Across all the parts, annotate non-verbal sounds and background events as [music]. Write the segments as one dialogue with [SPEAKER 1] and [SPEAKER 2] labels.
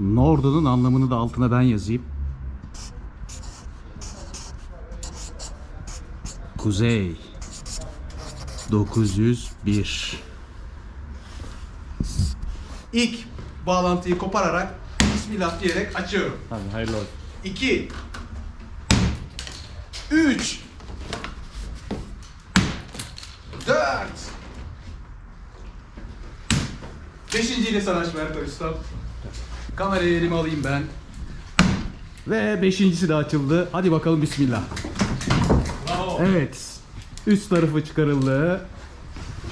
[SPEAKER 1] Nordo'nun anlamını da altına ben yazayım. Kuzey 901 İlk bağlantıyı kopararak Bismillah diyerek açıyorum.
[SPEAKER 2] Hadi hayırlı olsun.
[SPEAKER 1] 2 3 4 Beşinciyle sanaş Berkay Usta. Kamerayı elime alayım ben. Ve beşincisi de açıldı. Hadi bakalım Bismillah. Evet. Üst tarafı çıkarıldı.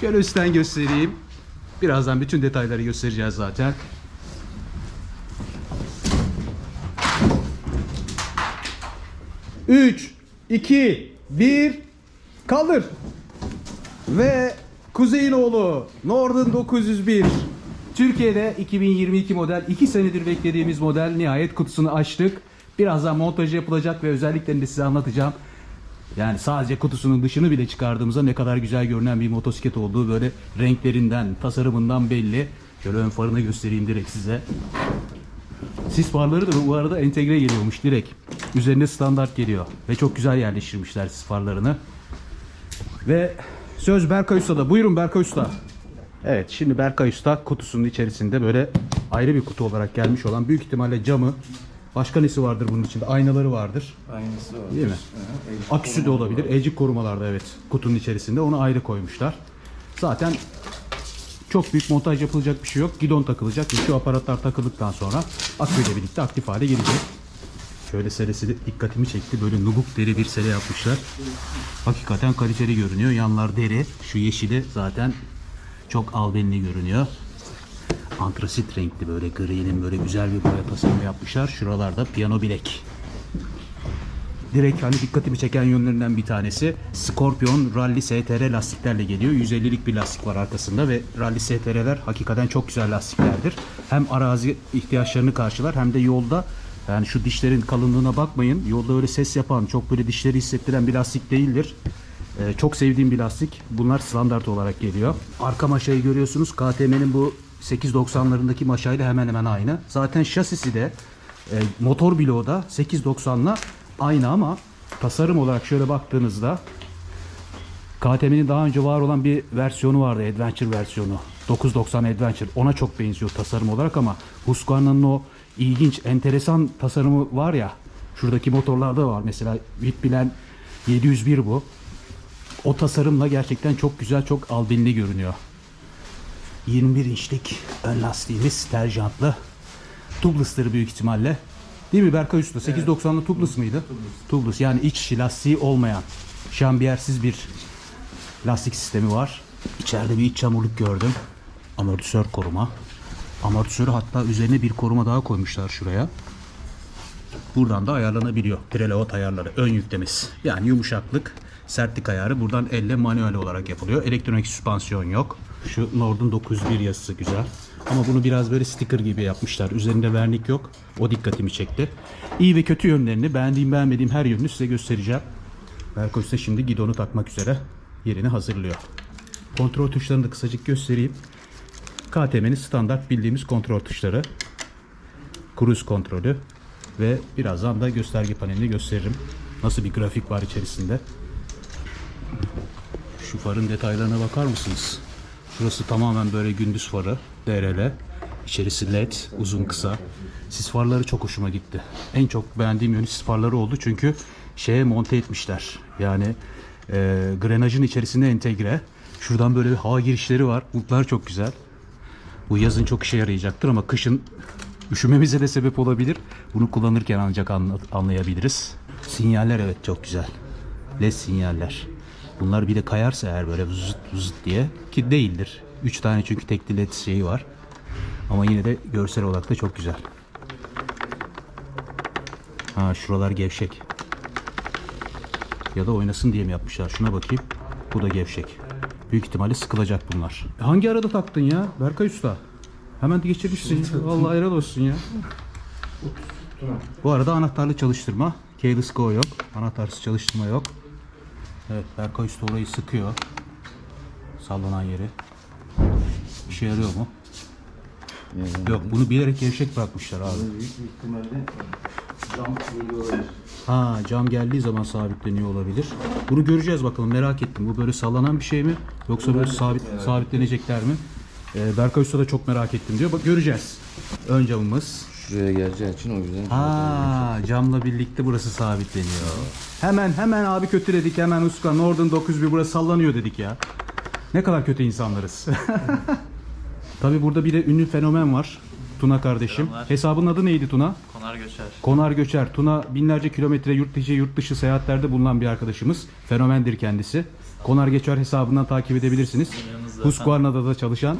[SPEAKER 1] Şöyle üstten göstereyim. Birazdan bütün detayları göstereceğiz zaten. Üç, iki, bir, kaldır. Ve Kuzey'in oğlu Norden 901. Türkiye'de 2022 model 2 senedir beklediğimiz model nihayet kutusunu açtık. Birazdan montajı yapılacak ve özelliklerini de size anlatacağım. Yani sadece kutusunun dışını bile çıkardığımızda ne kadar güzel görünen bir motosiklet olduğu böyle renklerinden, tasarımından belli. Şöyle ön farını göstereyim direkt size. Sis farları da bu arada entegre geliyormuş direkt. Üzerine standart geliyor. Ve çok güzel yerleştirmişler sis farlarını. Ve söz Berkay Usta'da. Buyurun Berkay Usta. Evet şimdi Berkay Usta kutusunun içerisinde böyle ayrı bir kutu olarak gelmiş olan büyük ihtimalle camı başka nesi vardır bunun içinde? Aynaları vardır.
[SPEAKER 2] Aynısı var.
[SPEAKER 1] Değil mi? Aküsü de olabilir. Ecik korumalarda evet kutunun içerisinde onu ayrı koymuşlar. Zaten çok büyük montaj yapılacak bir şey yok. Gidon takılacak şu aparatlar takıldıktan sonra aküyle birlikte aktif hale gelecek. Şöyle selesi de dikkatimi çekti. Böyle nubuk deri bir sele yapmışlar. Hakikaten kaliteli görünüyor. Yanlar deri. Şu yeşili zaten çok albenili görünüyor. Antrasit renkli böyle gri'nin böyle güzel bir boya tasarımı yapmışlar. Şuralarda piyano bilek. Direkt hani dikkatimi çeken yönlerinden bir tanesi Scorpion Rally STR lastiklerle geliyor. 150'lik bir lastik var arkasında ve Rally STR'ler hakikaten çok güzel lastiklerdir. Hem arazi ihtiyaçlarını karşılar hem de yolda yani şu dişlerin kalınlığına bakmayın. Yolda öyle ses yapan, çok böyle dişleri hissettiren bir lastik değildir. Ee, çok sevdiğim bir lastik. Bunlar standart olarak geliyor. Arka maşayı görüyorsunuz. KTM'nin bu 890'larındaki maşayla hemen hemen aynı. Zaten şasisi de e, motor bloğu da 890'la aynı ama tasarım olarak şöyle baktığınızda KTM'nin daha önce var olan bir versiyonu vardı. Adventure versiyonu. 990 Adventure. Ona çok benziyor tasarım olarak ama Husqvarna'nın o ilginç, enteresan tasarımı var ya. Şuradaki motorlarda var. Mesela Whitbilen 701 bu. O tasarımla gerçekten çok güzel, çok albenili görünüyor. 21 inçlik ön lastiğimiz terjantlı. Tubeless'tır büyük ihtimalle. Değil mi Berkay Usta? 890'lı tubeless mıydı? Tubeless. Yani iç lastiği olmayan, şambiyersiz bir lastik sistemi var. İçeride bir iç çamurluk gördüm. Amortisör koruma. Amortisörü hatta üzerine bir koruma daha koymuşlar şuraya. Buradan da ayarlanabiliyor. Preload ayarları, ön yüklemesi. Yani yumuşaklık, sertlik ayarı buradan elle manuel olarak yapılıyor. Elektronik süspansiyon yok. Şu Nord'un 901 yazısı güzel. Ama bunu biraz böyle sticker gibi yapmışlar. Üzerinde vernik yok. O dikkatimi çekti. İyi ve kötü yönlerini, beğendiğim beğenmediğim her yönünü size göstereceğim. Berko ise şimdi gidonu takmak üzere yerini hazırlıyor. Kontrol tuşlarını da kısacık göstereyim. KTM'nin standart bildiğimiz kontrol tuşları. Cruise kontrolü ve birazdan da gösterge panelini gösteririm. Nasıl bir grafik var içerisinde. Şu farın detaylarına bakar mısınız? Şurası tamamen böyle gündüz farı. DRL. İçerisi led. Uzun kısa. Sis farları çok hoşuma gitti. En çok beğendiğim yönü sis farları oldu. Çünkü şeye monte etmişler. Yani e, grenajın içerisinde entegre. Şuradan böyle bir hava girişleri var. Bunlar çok güzel. Bu yazın çok işe yarayacaktır ama kışın üşümemize de sebep olabilir. Bunu kullanırken ancak anla- anlayabiliriz. Sinyaller evet çok güzel. LED sinyaller. Bunlar bir de kayarsa eğer böyle zıt zıt diye ki değildir. 3 tane çünkü tekli led şeyi var. Ama yine de görsel olarak da çok güzel. Ha şuralar gevşek. Ya da oynasın diye mi yapmışlar? Şuna bakayım. Bu da gevşek. Büyük ihtimalle sıkılacak bunlar. Hangi arada taktın ya Berkay Usta? Hemen de geçirmişsin. Vallahi helal olsun ya. Bu arada anahtarlı çalıştırma. Keyless go yok. Anahtarsız çalıştırma yok. Evet Berkay Usta orayı sıkıyor. Sallanan yeri. İşe yarıyor mu?
[SPEAKER 2] Yani
[SPEAKER 1] Yok bunu bilerek gevşek bırakmışlar abi.
[SPEAKER 2] büyük bir ihtimalle cam geliyor olabilir.
[SPEAKER 1] Ha cam geldiği zaman sabitleniyor olabilir. Bunu göreceğiz bakalım merak ettim. Bu böyle sallanan bir şey mi? Yoksa böyle sabit sabitlenecekler mi? Ee, Berkay Usta da çok merak ettim diyor. Bak göreceğiz. Ön camımız.
[SPEAKER 2] Şuraya geleceği için o yüzden.
[SPEAKER 1] Ha camla birlikte burası sabitleniyor. Hemen hemen abi kötü dedik. Hemen Uska Northern 901 burası sallanıyor dedik ya. Ne kadar kötü insanlarız. [laughs] Tabi burada bir de ünlü fenomen var. Tuna kardeşim.
[SPEAKER 3] Selamlar.
[SPEAKER 1] Hesabın adı neydi Tuna?
[SPEAKER 3] Konar göçer.
[SPEAKER 1] Konar Göçer. Tuna binlerce kilometre yurt dışı yurt dışı seyahatlerde bulunan bir arkadaşımız. Fenomendir kendisi. Konar Göçer hesabından takip edebilirsiniz.
[SPEAKER 3] Yanımızda
[SPEAKER 1] Husqvarna'da da çalışan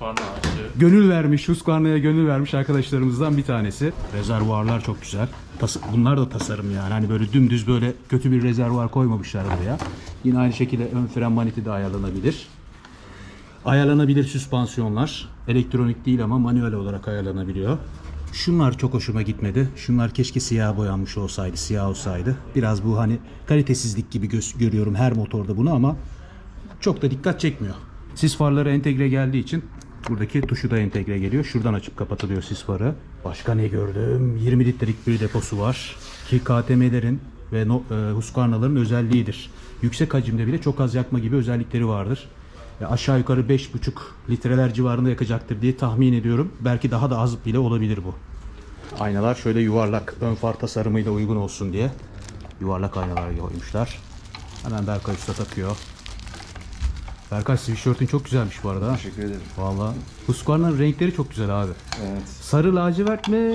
[SPEAKER 3] ağaçı.
[SPEAKER 1] gönül vermiş, Husqvarna'ya gönül vermiş arkadaşlarımızdan bir tanesi. Rezervuarlar çok güzel. Tas- Bunlar da tasarım yani. Hani böyle dümdüz böyle kötü bir rezervuar koymamışlar buraya. Yine aynı şekilde ön fren maneti de ayarlanabilir. Ayarlanabilir süspansiyonlar. Elektronik değil ama manuel olarak ayarlanabiliyor. Şunlar çok hoşuma gitmedi. Şunlar keşke siyah boyanmış olsaydı, siyah olsaydı. Biraz bu hani kalitesizlik gibi görüyorum her motorda bunu ama çok da dikkat çekmiyor. Sis farları entegre geldiği için buradaki tuşu da entegre geliyor. Şuradan açıp kapatılıyor sis farı. Başka ne gördüm? 20 litrelik bir deposu var. Ki KTM'lerin ve no, e, Husqvarna'ların özelliğidir. Yüksek hacimde bile çok az yakma gibi özellikleri vardır. E, aşağı yukarı 5,5 litreler civarında yakacaktır diye tahmin ediyorum. Belki daha da az bile olabilir bu. Aynalar şöyle yuvarlak ön far tasarımıyla uygun olsun diye yuvarlak aynalar koymuşlar. Hemen Berkay Usta takıyor. Berkay sweatshirt'ün çok güzelmiş bu arada. ha.
[SPEAKER 2] Teşekkür ederim.
[SPEAKER 1] Valla. Husqvarna'nın renkleri çok güzel abi.
[SPEAKER 2] Evet.
[SPEAKER 1] Sarı lacivert mi?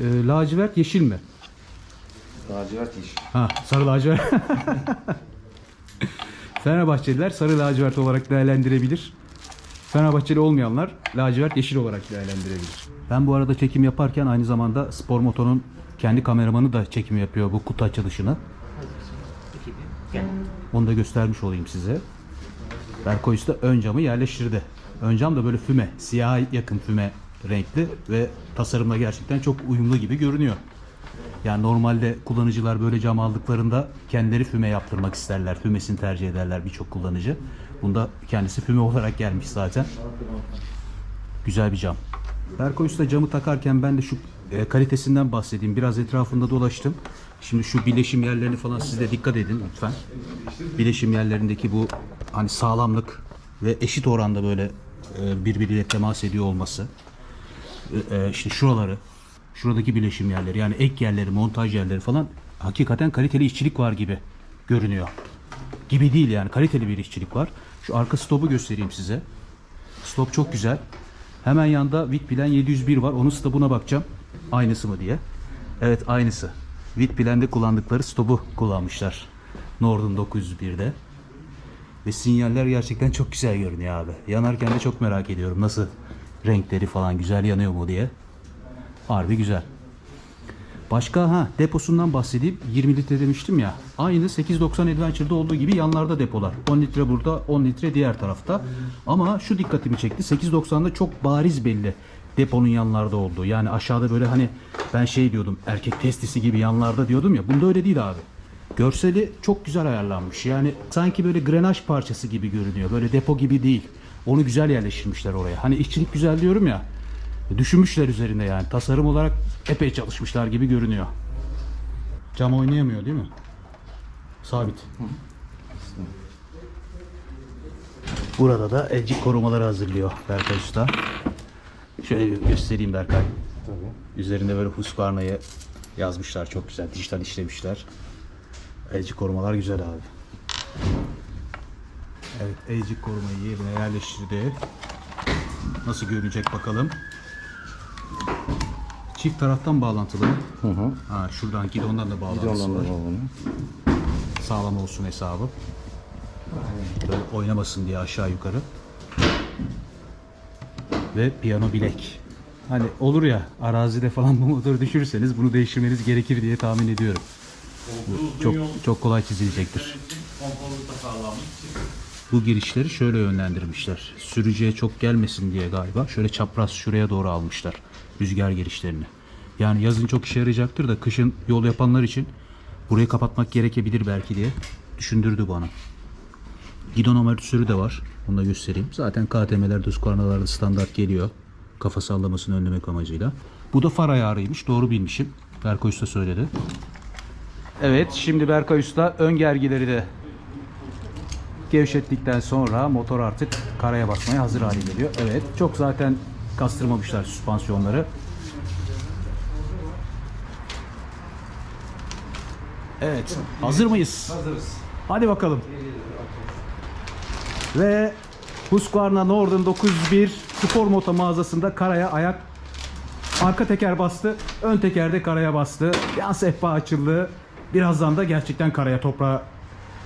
[SPEAKER 1] e, lacivert yeşil mi?
[SPEAKER 2] Lacivert iş.
[SPEAKER 1] Ha sarı lacivert. [laughs] Fenerbahçeliler sarı lacivert olarak değerlendirebilir. Fenerbahçeli olmayanlar lacivert yeşil olarak değerlendirebilir. Ben bu arada çekim yaparken aynı zamanda Spor Moto'nun kendi kameramanı da çekim yapıyor bu kutu açılışını. Onu da göstermiş olayım size. Berkoy Usta ön camı yerleştirdi. Ön cam da böyle füme, siyaha yakın füme renkli ve tasarımla gerçekten çok uyumlu gibi görünüyor. Yani normalde kullanıcılar böyle cam aldıklarında kendileri füme yaptırmak isterler. Fümesini tercih ederler birçok kullanıcı. Bunda kendisi füme olarak gelmiş zaten. Güzel bir cam. Berkoy Usta camı takarken ben de şu e, kalitesinden bahsedeyim. Biraz etrafında dolaştım. Şimdi şu bileşim yerlerini falan siz de dikkat edin lütfen. Bileşim yerlerindeki bu hani sağlamlık ve eşit oranda böyle e, birbiriyle temas ediyor olması. E, e, işte şuraları, şuradaki bileşim yerleri yani ek yerleri, montaj yerleri falan hakikaten kaliteli işçilik var gibi görünüyor. Gibi değil yani kaliteli bir işçilik var. Şu arka stopu göstereyim size. Stop çok güzel. Hemen yanda Vitplan 701 var. Onun stopuna bakacağım. Aynısı mı diye. Evet aynısı. Vitplan'de kullandıkları stopu kullanmışlar. Nord'un 901'de. Ve sinyaller gerçekten çok güzel görünüyor abi. Yanarken de çok merak ediyorum nasıl renkleri falan güzel yanıyor mu diye. Harbi güzel. Başka ha deposundan bahsedeyim. 20 litre demiştim ya. Aynı 890 Adventure'da olduğu gibi yanlarda depolar. 10 litre burada, 10 litre diğer tarafta. Ama şu dikkatimi çekti. 890'da çok bariz belli deponun yanlarda olduğu. Yani aşağıda böyle hani ben şey diyordum erkek testisi gibi yanlarda diyordum ya. Bunda öyle değil abi. Görseli çok güzel ayarlanmış. Yani sanki böyle grenaj parçası gibi görünüyor. Böyle depo gibi değil. Onu güzel yerleştirmişler oraya. Hani işçilik güzel diyorum ya. Düşünmüşler üzerinde yani. Tasarım olarak epey çalışmışlar gibi görünüyor. Cam oynayamıyor değil mi? Sabit. Burada da elcik korumaları hazırlıyor Berkay Usta. Şöyle bir göstereyim Berkay.
[SPEAKER 2] Tabii.
[SPEAKER 1] Üzerinde böyle Husqvarna'yı yazmışlar. Çok güzel. Dijital işlemişler. Elcik korumalar güzel abi. Evet, elcik korumayı yerine yerleştirdi. Nasıl görünecek bakalım. Çift taraftan bağlantılı.
[SPEAKER 2] Hı hı.
[SPEAKER 1] Ha, şuradan gidondan da bağlantısı
[SPEAKER 2] Ondan
[SPEAKER 1] var.
[SPEAKER 2] onu.
[SPEAKER 1] Sağlam olsun hesabı. Böyle oynamasın diye aşağı yukarı. Ve piyano bilek. Hani olur ya arazide falan bu motoru düşürürseniz bunu değiştirmeniz gerekir diye tahmin ediyorum. Bu çok çok kolay çizilecektir. Bu girişleri şöyle yönlendirmişler. Sürücüye çok gelmesin diye galiba. Şöyle çapraz şuraya doğru almışlar rüzgar girişlerini. Yani yazın çok işe yarayacaktır da kışın yol yapanlar için burayı kapatmak gerekebilir belki diye düşündürdü bana. Gidon amortisörü de var. Onu da göstereyim. Zaten KTM'lerde, Husqvarna'larda standart geliyor. Kafa sallamasını önlemek amacıyla. Bu da far ayarıymış. Doğru bilmişim. Berkay Usta söyledi. Evet şimdi Berkay Usta ön gergileri de gevşettikten sonra motor artık karaya basmaya hazır hale geliyor. Evet çok zaten kastırmamışlar süspansiyonları. Evet hazır mıyız?
[SPEAKER 2] Hazırız.
[SPEAKER 1] Hadi bakalım. Ve Husqvarna Norden 901 spor moto mağazasında karaya ayak arka teker bastı, ön teker de karaya bastı. Yan sehpa açıldı. Birazdan da gerçekten karaya toprağa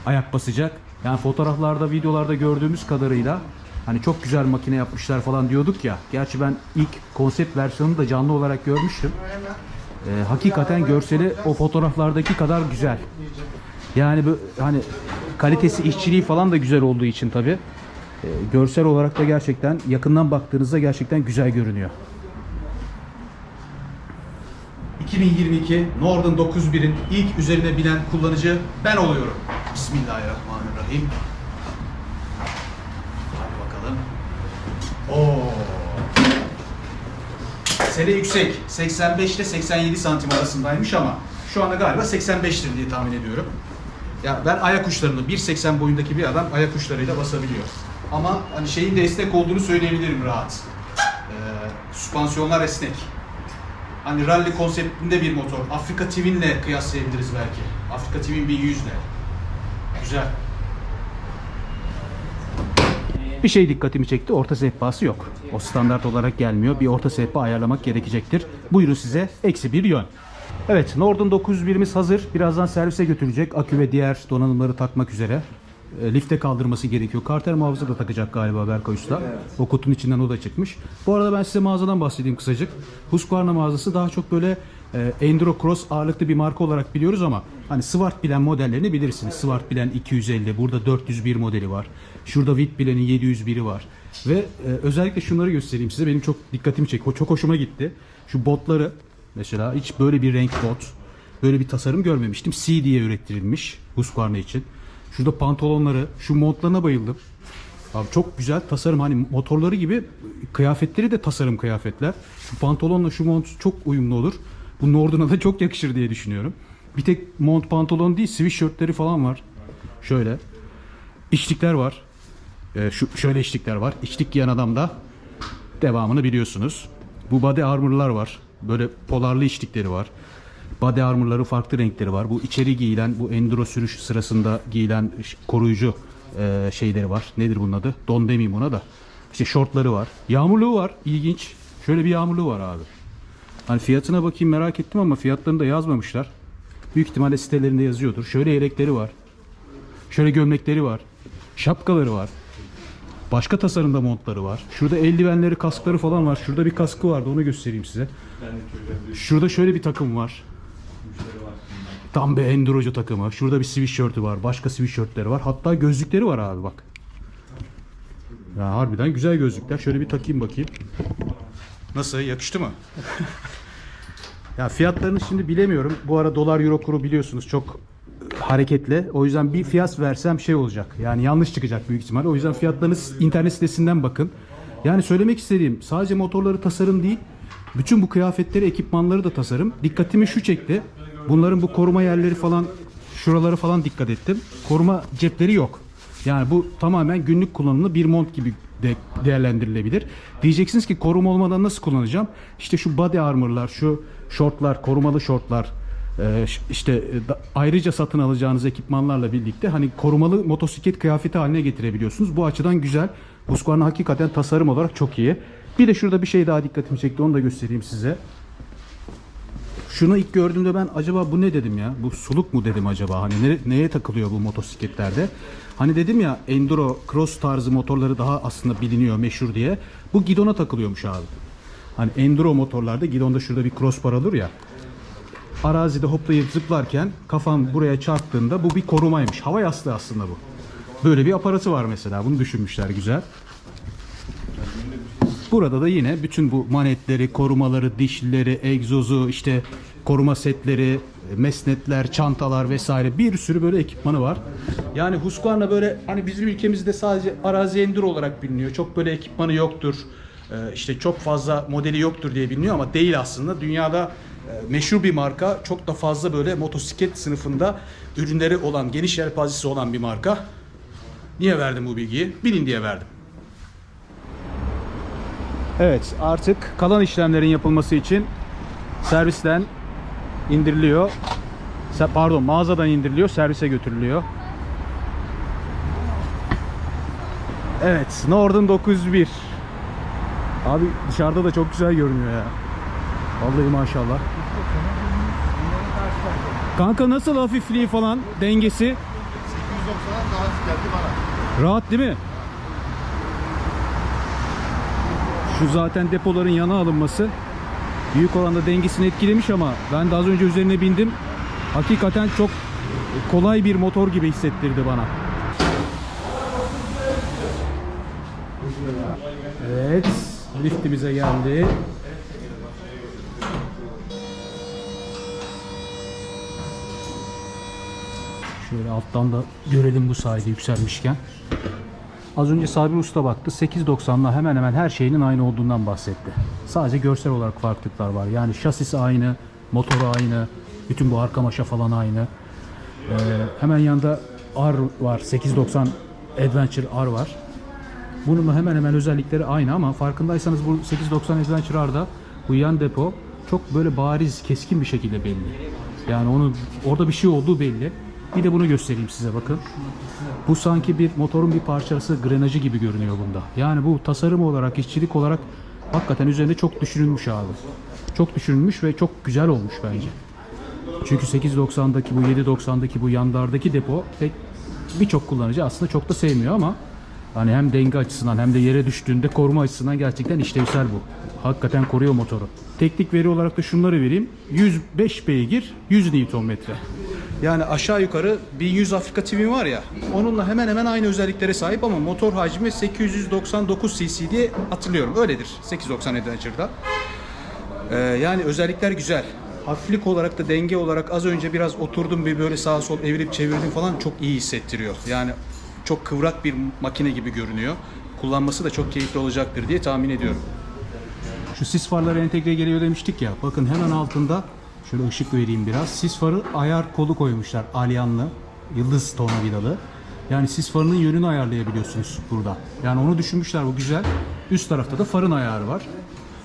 [SPEAKER 1] ayak basacak. Yani fotoğraflarda, videolarda gördüğümüz kadarıyla hani çok güzel makine yapmışlar falan diyorduk ya. Gerçi ben ilk konsept versiyonunu da canlı olarak görmüştüm. Ee, hakikaten görseli o fotoğraflardaki kadar güzel. Yani bu hani kalitesi, işçiliği falan da güzel olduğu için tabi görsel olarak da gerçekten yakından baktığınızda gerçekten güzel görünüyor. 2022 Norden 901'in ilk üzerine binen kullanıcı ben oluyorum. Bismillahirrahmanirrahim. Hadi bakalım. Oo. Sene yüksek. 85 ile 87 santim arasındaymış ama şu anda galiba 85'tir diye tahmin ediyorum. Ya ben ayak uçlarını 1.80 boyundaki bir adam ayak uçlarıyla basabiliyor. Ama hani şeyin de esnek olduğunu söyleyebilirim rahat. Ee, süspansiyonlar esnek. Hani rally konseptinde bir motor. Afrika Twin'le kıyaslayabiliriz belki. Afrika Twin 1100'le. Güzel. Bir şey dikkatimi çekti. Orta sehpası yok. O standart olarak gelmiyor. Bir orta sehpa ayarlamak gerekecektir. Buyurun size eksi bir yön. Evet Norden 901'imiz hazır. Birazdan servise götürecek. Akü ve diğer donanımları takmak üzere. E, lifte kaldırması gerekiyor. Karter muhafızı da takacak galiba Berkay Usta. O kutunun içinden o da çıkmış. Bu arada ben size mağazadan bahsedeyim kısacık. Husqvarna mağazası daha çok böyle e, Enduro Cross ağırlıklı bir marka olarak biliyoruz ama hani Swart bilen modellerini bilirsiniz. Swart bilen 250, burada 401 modeli var. Şurada Witt bilenin 701'i var. Ve e, özellikle şunları göstereyim size. Benim çok dikkatimi çekti. Çok hoşuma gitti. Şu botları mesela hiç böyle bir renk bot, böyle bir tasarım görmemiştim. C diye ürettirilmiş Husqvarna için. Şurada pantolonları, şu montlarına bayıldım. Abi çok güzel tasarım hani motorları gibi kıyafetleri de tasarım kıyafetler. Şu pantolonla şu mont çok uyumlu olur. Bu Norden'a da çok yakışır diye düşünüyorum. Bir tek mont pantolon değil sweatshirtleri falan var. Şöyle. İçlikler var. Ee, şu şöyle içlikler var. İçlik giyen adamda devamını biliyorsunuz. Bu body armor'lar var. Böyle polarlı içlikleri var. Body armor'ları farklı renkleri var. Bu içeri giyilen, bu enduro sürüş sırasında giyilen koruyucu e, şeyleri var. Nedir bunun adı? Don demeyeyim ona da. İşte şortları var. Yağmurluğu var. İlginç. Şöyle bir yağmurluğu var abi. Hani fiyatına bakayım merak ettim ama fiyatlarını da yazmamışlar. Büyük ihtimalle sitelerinde yazıyordur. Şöyle yelekleri var. Şöyle gömlekleri var. Şapkaları var. Başka tasarımda montları var. Şurada eldivenleri, kaskları falan var. Şurada bir kaskı vardı onu göstereyim size. Şurada şöyle bir takım var. Tam bir endurocu takımı. Şurada bir sweatshirt'ü var. Başka sweatshirt'leri var. Hatta gözlükleri var abi bak. Ya harbiden güzel gözlükler. Şöyle bir takayım bakayım. Nasıl? Yakıştı mı? [laughs] ya fiyatlarını şimdi bilemiyorum. Bu ara dolar euro kuru biliyorsunuz çok hareketli. O yüzden bir fiyat versem şey olacak. Yani yanlış çıkacak büyük ihtimalle. O yüzden fiyatlarını internet sitesinden bakın. Yani söylemek istediğim sadece motorları tasarım değil. Bütün bu kıyafetleri, ekipmanları da tasarım. Dikkatimi şu çekti. Bunların bu koruma yerleri falan, şuraları falan dikkat ettim. Koruma cepleri yok. Yani bu tamamen günlük kullanımlı bir mont gibi de değerlendirilebilir. Diyeceksiniz ki koruma olmadan nasıl kullanacağım? İşte şu body armor'lar, şu şortlar, korumalı şortlar, işte e, ayrıca satın alacağınız ekipmanlarla birlikte hani korumalı motosiklet kıyafeti haline getirebiliyorsunuz. Bu açıdan güzel. Husqvarna hakikaten tasarım olarak çok iyi. Bir de şurada bir şey daha dikkatimi çekti. Onu da göstereyim size. Şunu ilk gördüğümde ben acaba bu ne dedim ya? Bu suluk mu dedim acaba? Hani ne- neye takılıyor bu motosikletlerde? Hani dedim ya enduro cross tarzı motorları daha aslında biliniyor meşhur diye. Bu gidona takılıyormuş abi. Hani enduro motorlarda gidonda şurada bir crossbar olur ya. Arazide hoplayıp zıplarken kafan buraya çarptığında bu bir korumaymış. Hava yastığı aslında bu. Böyle bir aparatı var mesela. Bunu düşünmüşler güzel. Burada da yine bütün bu manetleri, korumaları, dişlileri, egzozu, işte koruma setleri, mesnetler, çantalar vesaire bir sürü böyle ekipmanı var. Yani Husqvarna böyle hani bizim ülkemizde sadece arazi enduro olarak biliniyor. Çok böyle ekipmanı yoktur. Ee, işte çok fazla modeli yoktur diye biliniyor ama değil aslında. Dünyada meşhur bir marka. Çok da fazla böyle motosiklet sınıfında ürünleri olan, geniş yelpazesi olan bir marka. Niye verdim bu bilgiyi? Bilin diye verdim. Evet artık kalan işlemlerin yapılması için servisten indiriliyor. Pardon mağazadan indiriliyor servise götürülüyor. Evet Norden 901. Abi dışarıda da çok güzel görünüyor ya. Vallahi maşallah. Kanka nasıl hafifliği falan dengesi?
[SPEAKER 4] 890'dan daha geldi bana.
[SPEAKER 1] Rahat değil mi? Şu zaten depoların yana alınması büyük oranda dengesini etkilemiş ama ben de az önce üzerine bindim. Hakikaten çok kolay bir motor gibi hissettirdi bana. Evet, liftimize geldi. Şöyle alttan da görelim bu sayede yükselmişken. Az önce Sabri Usta baktı. 8.90'la hemen hemen her şeyinin aynı olduğundan bahsetti. Sadece görsel olarak farklılıklar var. Yani şasisi aynı, motoru aynı, bütün bu arka maşa falan aynı. Ee, hemen yanında R var. 890 Adventure R var. Bunun hemen hemen özellikleri aynı ama farkındaysanız bu 890 Adventure R'da bu yan depo çok böyle bariz, keskin bir şekilde belli. Yani onun orada bir şey olduğu belli. Bir de bunu göstereyim size bakın. Bu sanki bir motorun bir parçası, grenajı gibi görünüyor bunda. Yani bu tasarım olarak, işçilik olarak hakikaten üzerinde çok düşünülmüş abi. Çok düşünülmüş ve çok güzel olmuş bence. Çünkü 890'daki bu 790'daki bu yanlardaki depo pek birçok kullanıcı aslında çok da sevmiyor ama hani hem denge açısından hem de yere düştüğünde koruma açısından gerçekten işlevsel bu. Hakikaten koruyor motoru. Teknik veri olarak da şunları vereyim. 105 beygir, 100 Nm. Yani aşağı yukarı 1100 Afrika TV var ya onunla hemen hemen aynı özelliklere sahip ama motor hacmi 899 cc diye hatırlıyorum. Öyledir 890 Adventure'da. Ee, yani özellikler güzel. Hafiflik olarak da denge olarak az önce biraz oturdum bir böyle sağa sol evirip çevirdim falan çok iyi hissettiriyor. Yani çok kıvrak bir makine gibi görünüyor. Kullanması da çok keyifli olacaktır diye tahmin ediyorum. Şu sis farları entegre geliyor demiştik ya. Bakın hemen altında şöyle ışık vereyim biraz. Sis farı ayar kolu koymuşlar. Alyanlı, yıldız tornavidalı. Yani sis farının yönünü ayarlayabiliyorsunuz burada. Yani onu düşünmüşler bu güzel. Üst tarafta da farın ayarı var.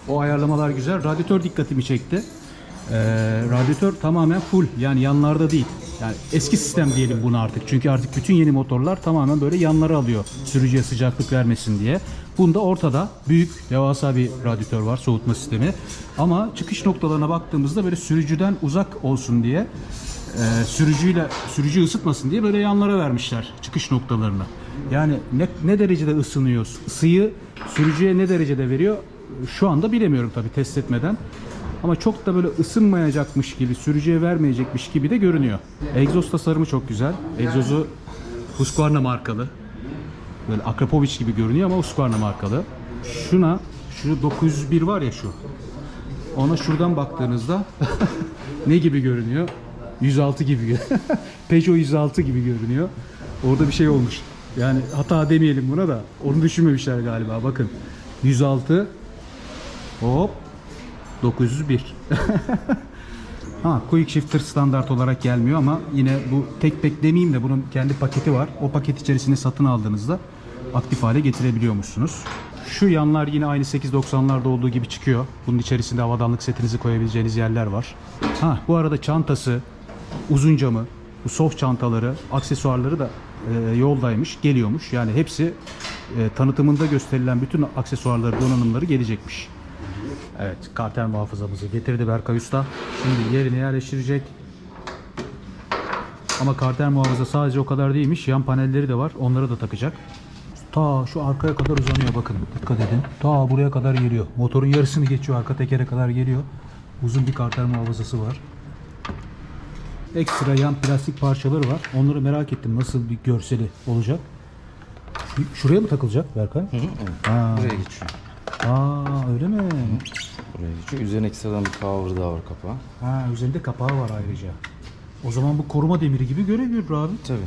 [SPEAKER 1] O ayarlamalar güzel. Radyatör dikkatimi çekti. Ee, radyatör tamamen full yani yanlarda değil. Yani eski sistem diyelim bunu artık. Çünkü artık bütün yeni motorlar tamamen böyle yanlara alıyor. Sürücüye sıcaklık vermesin diye. Bunda ortada büyük devasa bir radyatör var soğutma sistemi. Ama çıkış noktalarına baktığımızda böyle sürücüden uzak olsun diye e, sürücüyle sürücü ısıtmasın diye böyle yanlara vermişler çıkış noktalarını. Yani ne, ne derecede ısınıyor? Isıyı sürücüye ne derecede veriyor? Şu anda bilemiyorum tabii test etmeden. Ama çok da böyle ısınmayacakmış gibi, sürücüye vermeyecekmiş gibi de görünüyor. Egzoz tasarımı çok güzel. Egzozu Husqvarna markalı. Böyle Akrapovic gibi görünüyor ama Husqvarna markalı. Şuna, şu 901 var ya şu. Ona şuradan baktığınızda [laughs] ne gibi görünüyor? 106 gibi. [laughs] Peugeot 106 gibi görünüyor. Orada bir şey olmuş. Yani hata demeyelim buna da. Onu düşünmemişler galiba. Bakın. 106 Hop 901. [laughs] ha Quick Shifter standart olarak gelmiyor ama yine bu tek pek demeyeyim de bunun kendi paketi var. O paket içerisinde satın aldığınızda aktif hale getirebiliyormuşsunuz. Şu yanlar yine aynı 890'larda olduğu gibi çıkıyor. Bunun içerisinde havadanlık setinizi koyabileceğiniz yerler var. Ha bu arada çantası, uzun camı, bu soft çantaları, aksesuarları da e, yoldaymış, geliyormuş. Yani hepsi e, tanıtımında gösterilen bütün aksesuarları, donanımları gelecekmiş. Evet, kartel muhafızamızı getirdi Berkay Usta. Şimdi yerine yerleştirecek. Ama kartel muhafıza sadece o kadar değilmiş. Yan panelleri de var. Onları da takacak. Ta şu arkaya kadar uzanıyor bakın. Dikkat edin. Ta buraya kadar geliyor. Motorun yarısını geçiyor. Arka tekere kadar geliyor. Uzun bir kartel muhafızası var. Ekstra yan plastik parçaları var. Onları merak ettim. Nasıl bir görseli olacak. Şu- Şuraya mı takılacak Berkay? Ha.
[SPEAKER 2] Buraya geçiyor.
[SPEAKER 1] Aa öyle mi?
[SPEAKER 2] Buraya geçiyor. Üzerine ekstradan bir cover daha var kapağı.
[SPEAKER 1] Ha üzerinde kapağı var ayrıca. O zaman bu koruma demiri gibi görev görür abi.
[SPEAKER 2] Tabii.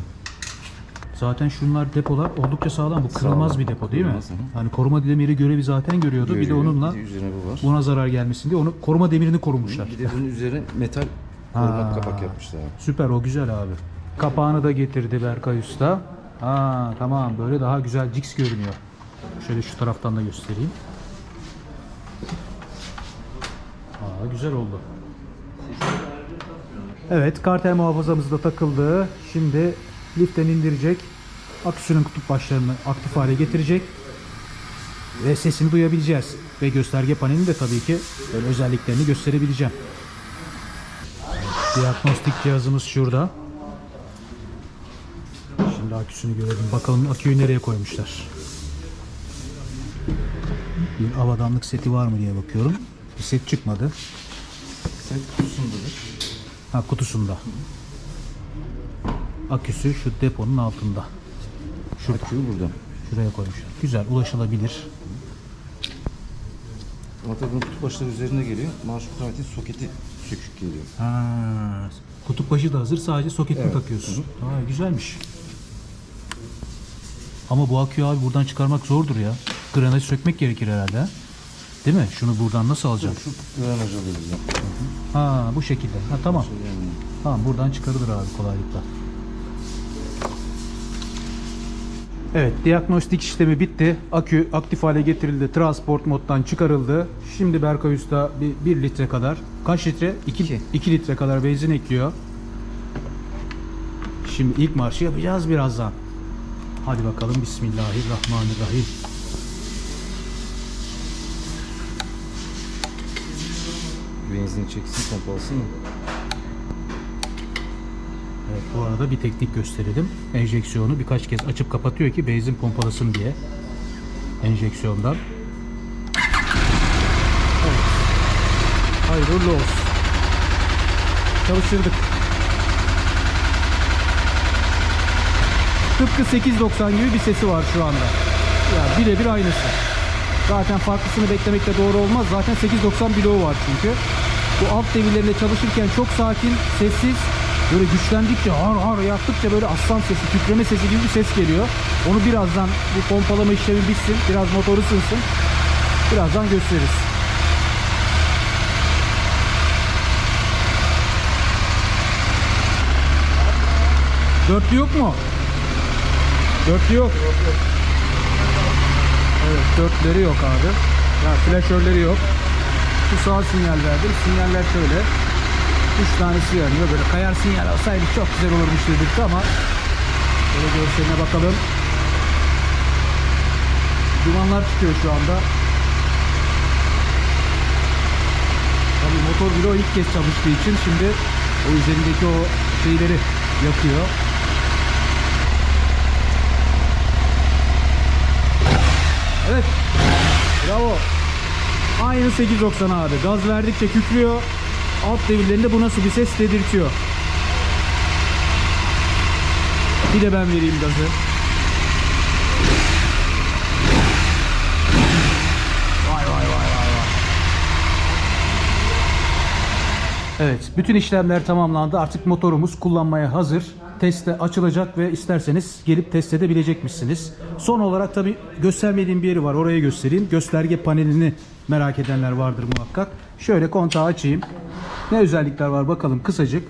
[SPEAKER 1] Zaten şunlar depolar oldukça sağlam. Bu kırılmaz
[SPEAKER 2] Sağlam.
[SPEAKER 1] bir depo değil mi?
[SPEAKER 2] Kırılmaz, hı hı.
[SPEAKER 1] Hani koruma demiri görevi zaten görüyordu. Bir de
[SPEAKER 2] Görüyor.
[SPEAKER 1] onunla
[SPEAKER 2] Bir de üzerine bu var.
[SPEAKER 1] buna zarar gelmesin diye onu koruma demirini korumuşlar.
[SPEAKER 2] Bir de bunun üzerine metal koruma kapak yapmışlar. abi.
[SPEAKER 1] Süper o güzel abi. Kapağını da getirdi Berkay Usta. Ha tamam böyle daha güzel ciks görünüyor. Şöyle şu taraftan da göstereyim. Güzel oldu. Evet kartel muhafazamız da takıldı. Şimdi liften indirecek. Aküsünün kutup başlarını aktif hale getirecek. Ve sesini duyabileceğiz. Ve gösterge panelini de tabii ki özelliklerini gösterebileceğim. Diagnostik cihazımız şurada. Şimdi aküsünü görelim. Bakalım aküyü nereye koymuşlar. Bir avadanlık seti var mı diye bakıyorum. Bir set çıkmadı.
[SPEAKER 2] Sen kutusundadır.
[SPEAKER 1] Ha kutusunda. Aküsü şu deponun altında. Şurada.
[SPEAKER 2] Aküyü burada.
[SPEAKER 1] Şuraya koymuşlar. Güzel ulaşılabilir.
[SPEAKER 2] Ama tabii bunun kutu başları üzerine geliyor. Marş otomatik soketi sökük geliyor.
[SPEAKER 1] Ha, kutup başı da hazır sadece soketini
[SPEAKER 2] Evet.
[SPEAKER 1] takıyorsun. Ha, güzelmiş. Ama bu aküyü abi buradan çıkarmak zordur ya. Granajı sökmek gerekir herhalde. Değil mi? Şunu buradan nasıl alacağım?
[SPEAKER 2] Şu granaj alıyoruz ya.
[SPEAKER 1] Ha bu şekilde. Ha tamam.
[SPEAKER 2] Yani
[SPEAKER 1] Tamam buradan çıkarılır abi kolaylıkla. Evet diagnostik işlemi bitti. Akü aktif hale getirildi. Transport moddan çıkarıldı. Şimdi Berkay Usta bir 1 litre kadar kaç litre? 2
[SPEAKER 2] İki.
[SPEAKER 1] 2 litre kadar benzin ekliyor. Şimdi ilk marşı yapacağız birazdan. Hadi bakalım Bismillahirrahmanirrahim.
[SPEAKER 2] Benzin çeksin pompalasın?
[SPEAKER 1] Evet, bu arada bir teknik gösterelim. Enjeksiyonu birkaç kez açıp kapatıyor ki benzin pompalasın diye. Enjeksiyondan. Evet. Hayırlı olsun. Çalıştırdık. Tıpkı 890 gibi bir sesi var şu anda. Ya birebir aynısı. Zaten farklısını beklemek de doğru olmaz. Zaten 890 bloğu var çünkü. Bu alt devirlerinde çalışırken çok sakin, sessiz, böyle güçlendikçe har har yaptıkça böyle aslan sesi, kükreme sesi gibi bir ses geliyor. Onu birazdan bu pompalama işlemi bitsin, biraz motor ısınsın. Birazdan gösteririz. Dörtlü yok mu? Dörtlü yok. Evet dörtleri yok abi. Ya flaşörleri yok. Şu sağ sinyal verdim. Sinyaller şöyle. Üç tanesi yanıyor. Böyle kayar sinyal olsaydı çok güzel olurmuş dedik ama böyle görseline bakalım. Dumanlar çıkıyor şu anda. Tabii motor bloğu ilk kez çalıştığı için şimdi o üzerindeki o şeyleri yakıyor. Evet. Bravo. Aynı 890 abi. Gaz verdikçe kükrüyor. Alt devirlerinde bu nasıl bir ses dedirtiyor. Bir de ben vereyim gazı. Vay vay vay vay vay. Evet, bütün işlemler tamamlandı. Artık motorumuz kullanmaya hazır. Teste açılacak ve isterseniz gelip test edebilecekmişsiniz. Son olarak tabi göstermediğim bir yeri var. Oraya göstereyim. Gösterge panelini merak edenler vardır muhakkak. Şöyle kontağı açayım. Ne özellikler var bakalım kısacık.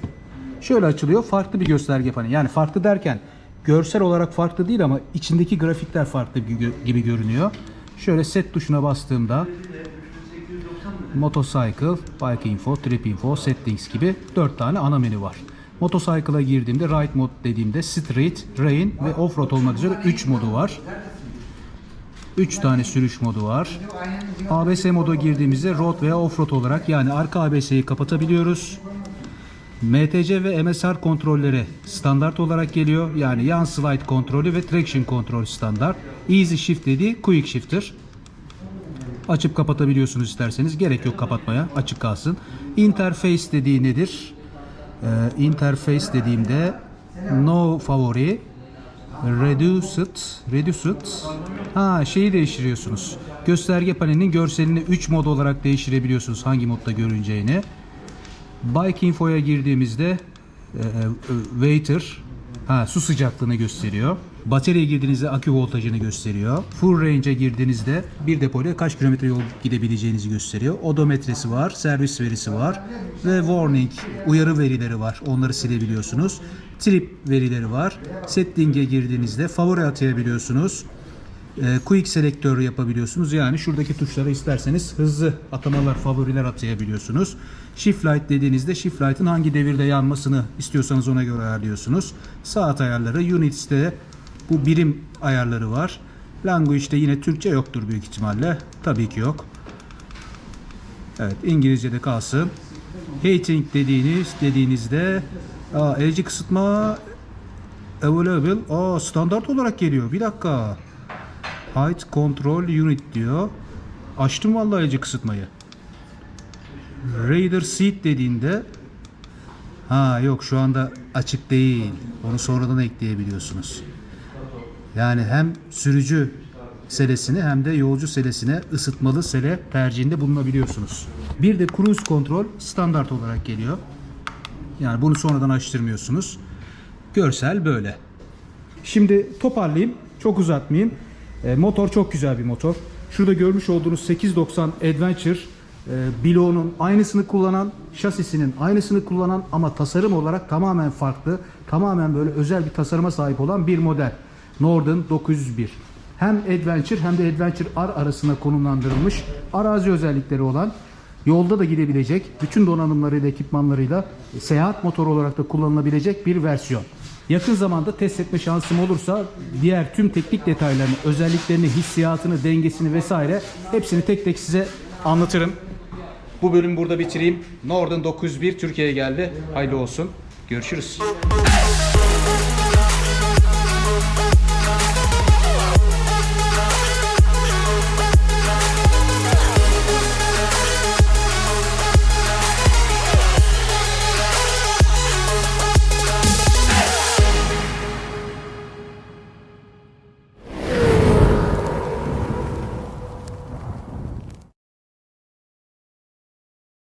[SPEAKER 1] Şöyle açılıyor. Farklı bir gösterge paneli. Yani farklı derken görsel olarak farklı değil ama içindeki grafikler farklı gibi görünüyor. Şöyle set tuşuna bastığımda Motorcycle, Bike Info, Trip Info, Settings gibi 4 tane ana menü var. Motorcycle'a girdiğimde Ride Mode dediğimde Street, Rain ve Offroad olmak üzere 3 modu var. 3 tane sürüş modu var. ABS modu girdiğimizde Road veya Offroad olarak yani arka ABS'yi kapatabiliyoruz. MTC ve MSR kontrolleri standart olarak geliyor. Yani yan slide kontrolü ve traction kontrol standart. Easy Shift dediği Quick Shifter. Açıp kapatabiliyorsunuz isterseniz. Gerek yok kapatmaya. Açık kalsın. Interface dediği nedir? Ee, interface dediğimde no favori reduced reduced ha şeyi değiştiriyorsunuz. Gösterge panelinin görselini 3 mod olarak değiştirebiliyorsunuz hangi modda görüneceğini. Bike Info'ya girdiğimizde e, waiter ha, su sıcaklığını gösteriyor. Bataryaya girdiğinizde akü voltajını gösteriyor. Full range'e girdiğinizde bir depoyla kaç kilometre yol gidebileceğinizi gösteriyor. Odometresi var, servis verisi var ve warning uyarı verileri var. Onları silebiliyorsunuz. Trip verileri var. Setting'e girdiğinizde favori atayabiliyorsunuz. E, quick selektör yapabiliyorsunuz. Yani şuradaki tuşlara isterseniz hızlı atamalar, favoriler atayabiliyorsunuz. Shift light dediğinizde shift light'ın hangi devirde yanmasını istiyorsanız ona göre ayarlıyorsunuz. Saat ayarları, Units'te bu birim ayarları var. Language'de yine Türkçe yoktur büyük ihtimalle. Tabii ki yok. Evet, İngilizce'de kalsın. Heating dediğiniz dediğinizde aa, LG kısıtma available. Aa, standart olarak geliyor. Bir dakika. Height Control Unit diyor. Açtım vallahi LG kısıtmayı. Raider Seat dediğinde ha yok şu anda açık değil. Onu sonradan ekleyebiliyorsunuz. Yani hem sürücü selesini hem de yolcu selesine ısıtmalı sele tercihinde bulunabiliyorsunuz. Bir de cruise kontrol standart olarak geliyor. Yani bunu sonradan açtırmıyorsunuz. Görsel böyle. Şimdi toparlayayım. Çok uzatmayayım. E, motor çok güzel bir motor. Şurada görmüş olduğunuz 890 Adventure e, bloğunun aynısını kullanan, şasisinin aynısını kullanan ama tasarım olarak tamamen farklı, tamamen böyle özel bir tasarıma sahip olan bir model. Northern 901. Hem Adventure hem de Adventure R arasına konumlandırılmış arazi özellikleri olan yolda da gidebilecek, bütün donanımlarıyla, ekipmanlarıyla e, seyahat motoru olarak da kullanılabilecek bir versiyon. Yakın zamanda test etme şansım olursa diğer tüm teknik detaylarını, özelliklerini, hissiyatını, dengesini vesaire hepsini tek tek size anlatırım. Bu bölümü burada bitireyim. Northern 901 Türkiye'ye geldi. Hayırlı olsun. Görüşürüz.